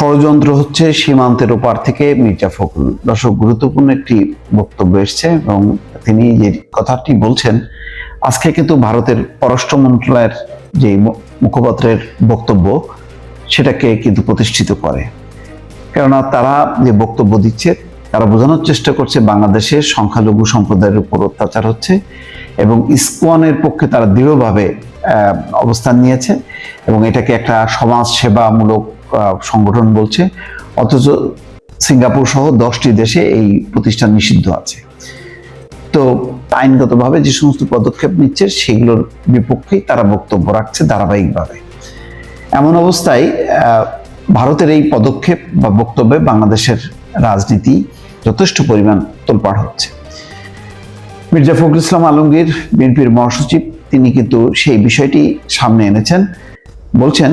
ষড়যন্ত্র হচ্ছে সীমান্তের ওপার থেকে মির্জা ফখরুল। দর্শক, গুরুত্বপূর্ণ একটি বক্তব্য এসছে এবং তিনি যে কথাটি বলছেন, আজকে কিন্তু ভারতের পররাষ্ট্র মন্ত্রণালয়ের যে মুখপাত্রের বক্তব্য, সেটাকে কিন্তু প্রতিষ্ঠিত করে। কেননা তারা যে বক্তব্য দিচ্ছে, তারা বোঝানোর চেষ্টা করছে বাংলাদেশের সংখ্যালঘু সম্প্রদায়ের উপর অত্যাচার হচ্ছে এবং ইসকনের পক্ষে তারা দৃঢ়ভাবে অবস্থান নিয়েছে এবং এটাকে একটা সমাজ সেবামূলক সংগঠন বলছে, অথচ সিঙ্গাপুর সহ দশটি দেশে এই প্রতিষ্ঠান নিষিদ্ধ আছে। তো আইনগতভাবে যে সমস্ত পদক্ষেপ নিচ্ছে, সেগুলোর বিপক্ষেই তারা বক্তব্য রাখছে ধারাবাহিকভাবে। এমন অবস্থায় ভারতের এই পদক্ষেপ বা বক্তব্যে বাংলাদেশের রাজনীতি যথেষ্ট পরিমাণ তোলপাড় হচ্ছে। মির্জা ফখরুল ইসলাম আলমগীর, বিএনপির মহাসচিব, তিনি কিন্তু সেই বিষয়টি সামনে এনেছেন। বলছেন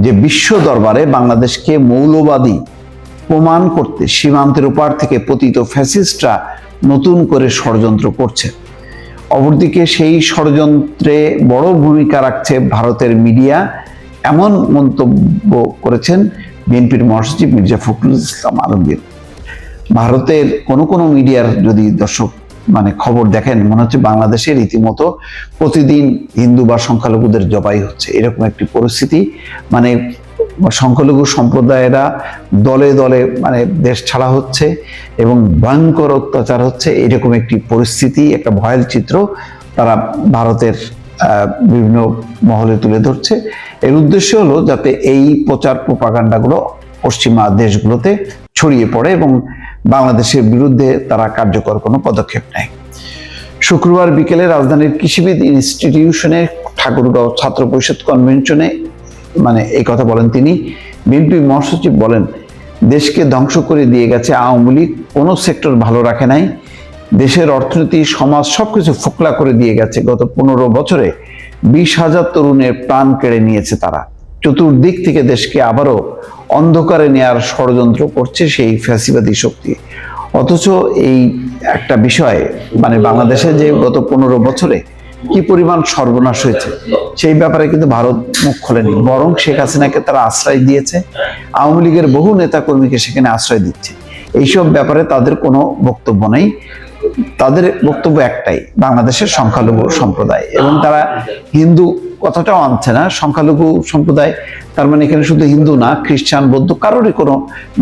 যে বিশ্ব দরবারে বাংলাদেশকে মৌলবাদী প্রমাণ করতে সীমান্তের ওপার থেকে পতিত ফ্যাসিস্টরা নতুন করে ষড়যন্ত্র করছে। অপরদিকে সেই ষড়যন্ত্রে বড় ভূমিকা রাখছে ভারতের মিডিয়া। এমন মন্তব্য করেছেন বিএনপির মহাসচিব মির্জা ফখরুল ইসলাম আলমগীর। ভারতের কোনো কোনো মিডিয়ার যদি দর্শক মানে খবর দেখেন, মনে হচ্ছে বাংলাদেশে রীতিমতো প্রতিদিন হিন্দু বা সংখ্যালঘুদের জবাই হচ্ছে। এরকম একটি পরিস্থিতি। মানে সংখ্যালঘু সম্প্রদায়েরা দলে দলে মানে দেশ ছাড়া হচ্ছে এবং ভয়ঙ্কর অত্যাচার হচ্ছে। এরকম একটি পরিস্থিতি, একটা ভয়ের চিত্র তারা ভারতের বিভিন্ন মহলে তুলে ধরছে। এর উদ্দেশ্য হলো যাতে এই প্রচার প্রপাগান্ডাগুলো পশ্চিমা দেশগুলোতে ছড়িয়ে পড়ে এবং বাংলাদেশের বিরুদ্ধে তারা কার্যকর কোনো পদক্ষেপ নেয়। শুক্রবার বিকেলে রাজধানীর কৃষিবিদ ইনস্টিটিউশনে ঠাকুরগাঁও ছাত্র পরিষদ কনভেনশনে মানে এই কথা বলেন তিনি, বিএনপি মহাসচিব বলেন, দেশকে ধ্বংস করে দিয়ে গেছে আওয়ামী লীগ, কোনো সেক্টর ভালো রাখে নাই। দেশের অর্থনীতি, সমাজ সবকিছু ফোকলা করে দিয়ে গেছে। গত পনেরো বছরে বিশ হাজার তরুণের প্রাণ কেড়ে নিয়েছে তারা। চতুর্দিক থেকে দেশকে আবারও অন্ধকারে নেয়ার ষড়যন্ত্র করছে সেই ফ্যাসিবাদী শক্তি। অথচ এই একটা বিষয় মানে বাংলাদেশে যে গত পনেরো বছরে কি পরিমাণ সর্বনাশ হয়েছে, সেই ব্যাপারে কিন্তু ভারত মুখ খোলেনি। বরং শেখ হাসিনাকে তারা আশ্রয় দিয়েছে, আওয়ামী লীগের বহু নেতাকর্মীকে সেখানে আশ্রয় দিচ্ছে। এইসব ব্যাপারে তাদের কোনো বক্তব্য নেই। তাদের বক্তব্য একটাই, বাংলাদেশের সংখ্যালঘু সম্প্রদায়। এবং তারা হিন্দু কথাটাও আনছে না, সংখ্যালঘু সম্প্রদায়, তার মানে এখানে শুধু হিন্দু না, খ্রিস্টান, বৌদ্ধ, কারোরই কোনো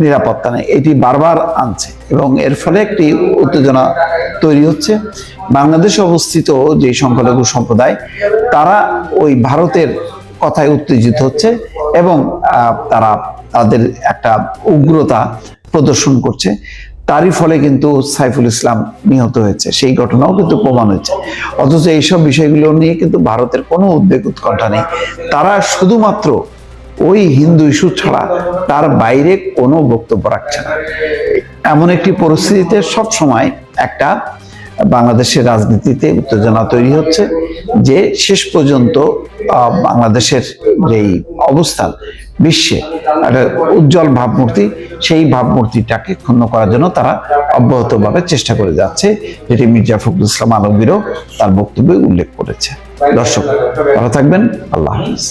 নিরাপত্তা নেই। এটি বারবার আনছে এবং এর ফলে একটি উত্তেজনা তৈরি হচ্ছে। বাংলাদেশে অবস্থিত যে সংখ্যালঘু সম্প্রদায়, তারা ওই ভারতের কথায় উত্তেজিত হচ্ছে এবং তারা তাদের একটা উগ্রতা প্রদর্শন করছে। তারই ফলে কিন্তু সাইফুল ইসলাম নিহত হয়েছে। সেই ঘটনাও কিন্তু প্রমাণ হয়েছে। অথচ এইসব বিষয়গুলো নিয়ে কিন্তু ভারতের কোনো উদ্বেগ উৎকণ্ঠা নেই। তারা শুধুমাত্র ওই হিন্দু ইস্যু ছাড়া তার বাইরে কোনো বক্তব্য রাখছে না। এমন একটি পরিস্থিতিতে সব সময় একটা বাংলাদেশের রাজনীতিতে উত্তেজনা তৈরি হচ্ছে, যে শেষ পর্যন্ত বাংলাদেশের যেই অবস্থান বিশ্বে একটা উজ্জ্বল ভাবমূর্তি, সেই ভাবমূর্তিটাকে ক্ষুণ্ণ করার জন্য তারা অব্যাহতভাবে চেষ্টা করে যাচ্ছে। যেটি মির্জা ফখরুল ইসলাম আলমগীরও তার বক্তব্যে উল্লেখ করেছে। দর্শক, ভালো থাকবেন। আল্লাহ হাফিজ।